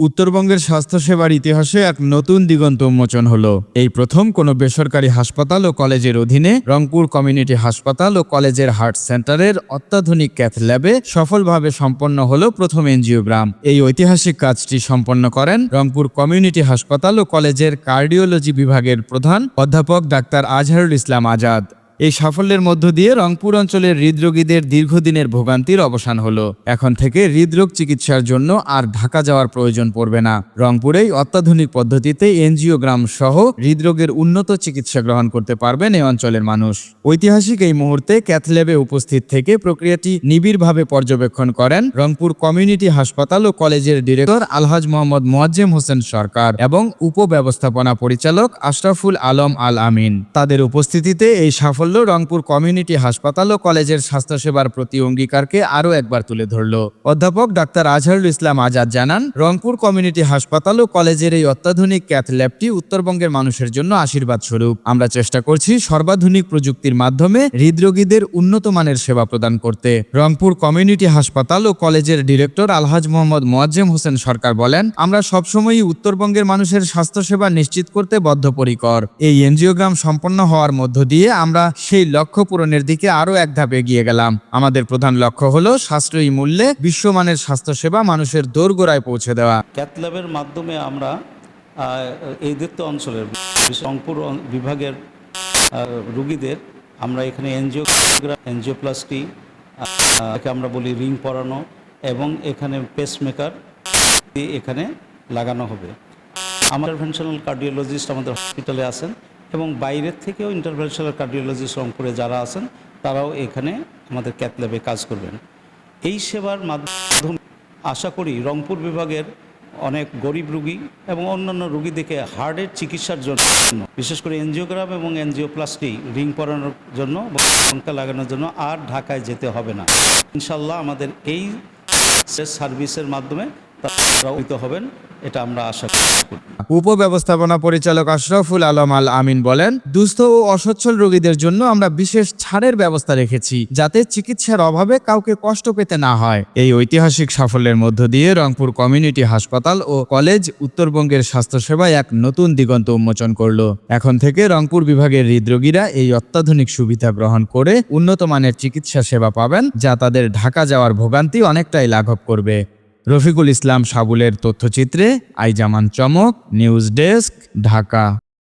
উত্তরবঙ্গের স্বাস্থ্যসেবার ইতিহাসে এক নতুন দিগন্ত উন্মোচন হলো। এই প্রথম কোনো বেসরকারি হাসপাতাল ও কলেজের অধীনে রংপুর কমিউনিটি হাসপাতাল ও কলেজের হার্ট সেন্টারের অত্যাধুনিক ক্যাথ ল্যাবে সফলভাবে সম্পন্ন হল প্রথম এনজিওগ্রাম এই ঐতিহাসিক কাজটি সম্পন্ন করেন রংপুর কমিউনিটি হাসপাতাল ও কলেজের কার্ডিওলজি বিভাগের প্রধান অধ্যাপক ডাক্তার আজহারুল ইসলাম আজাদ। এই সাফল্যের মধ্য দিয়ে রংপুর অঞ্চলের হৃদরোগীদের দীর্ঘদিনের ভোগান্তির অবসান হলো। এখন থেকে হৃদরোগ চিকিৎসার জন্য আর ঢাকা যাওয়ার প্রয়োজন পড়বে না। রংপুরেই অত্যাধুনিক পদ্ধতিতে এনজিওগ্রাম সহ হৃদরোগের উন্নত চিকিৎসা গ্রহণ করতে পারবেন এই অঞ্চলের মানুষ। ঐতিহাসিক এই মুহূর্তে ক্যাথল্যাবে উপস্থিত থেকে প্রক্রিয়াটি নিবিড়ভাবে পর্যবেক্ষণ করেন রংপুর কমিউনিটি হাসপাতাল ও কলেজের ডিরেক্টর আলহাজ মোহাম্মদ মোয়াজ্জেম হোসেন সরকার এবং উপব্যবস্থাপনা পরিচালক আশরাফুল আলম আল আমিন। তাদের উপস্থিতিতে এই সাফল্য রংপুর কমিউনিটি হাসপাতাল ও কলেজের স্বাস্থ্যসেবার প্রতি অঙ্গীকারকে আরও একবার তুলে ধরল। অধ্যাপক ডাক্তার আজহারুল ইসলাম আজাদ জানান, রংপুর কমিউনিটি হাসপাতাল ও কলেজের এই অত্যাধুনিক ক্যাথ ল্যাবটি উত্তরবঙ্গের মানুষের জন্য আশীর্বাদ স্বরূপ। আমরা চেষ্টা করছি সর্বাধুনিক প্রযুক্তির মাধ্যমে হৃদরোগীদের উন্নত মানের সেবা প্রদান করতে। রংপুর কমিউনিটি হাসপাতাল ও কলেজের ডিরেক্টর আলহাজ মোহাম্মদ মোয়াজ্জেম হোসেন সরকার বলেন, আমরা সবসময়ই উত্তরবঙ্গের মানুষের স্বাস্থ্যসেবা নিশ্চিত করতে বদ্ধপরিকর। এই এনজিওগ্রাম সম্পন্ন হওয়ার মধ্য দিয়ে আমরা সেই লক্ষ্য পূরণের দিকে আরও এক ধাপ এগিয়ে গেলাম। আমাদের প্রধান লক্ষ্য হলো সাশ্রয়ী মূল্যে বিশ্বমানের স্বাস্থ্যসেবা মানুষের দোরগোড়ায় পৌঁছে দেওয়া। ক্যাথল্যাবের মাধ্যমে আমরা এই দত্ত অঞ্চলের রংপুর বিভাগের রুগীদের আমরা এখানে এনজিও এনজিওপ্লাস্টি আমরা বলি রিং পরানো এবং এখানে পেসমেকার এখানে লাগানো হবে। আমার ইন্টারভেনশনাল কার্ডিওলজিস্ট আমাদের হসপিটালে আছেন। এবং বাইরের থেকেও ইন্টারভেনশনাল কার্ডিওলজিস্ট রংপুরে যারা আছেন, তারাও এখানে আমাদের ক্যাথল্যাবে কাজ করবেন। এই সেবার মাধ্যমে আশা করি রংপুর বিভাগের অনেক গরিব রুগী এবং অন্যান্য রুগী দেখে হার্টের চিকিৎসার জন্য বিশেষ করে এনজিওগ্রাম এবং এনজিওপ্লাস্টি রিং পরানোর জন্য সংখ্যা লাগানোর জন্য আর ঢাকায় যেতে হবে না। ইনশাল্লাহ আমাদের এই সার্ভিসের মাধ্যমে তারা হবেন, এটা আমরা আশা করি। উপব্যবস্থাপনা পরিচালক আশরাফুল আলম আল আমিন বলেন, দুস্থ ও অসচ্ছল রোগীদের জন্য আমরা বিশেষ ছাড়ের ব্যবস্থা রেখেছি, যাতে চিকিৎসার অভাবে কাউকে কষ্ট পেতে না হয়। এই ঐতিহাসিক সাফল্যের মধ্য দিয়ে রংপুর কমিউনিটি হাসপাতাল ও কলেজ উত্তরবঙ্গের স্বাস্থ্যসেবায় এক নতুন দিগন্ত উন্মোচন করল। এখন থেকে রংপুর বিভাগের হৃদরোগীরা এই অত্যাধুনিক সুবিধা গ্রহণ করে উন্নত মানের চিকিৎসা সেবা পাবেন, যা তাদের ঢাকা যাওয়ার ভোগান্তি অনেকটাই লাঘব করবে। রফিকুল ইসলাম সাবুলের তথ্যচিত্রে আইজামান চমক নিউজ ডেস্ক ঢাকা।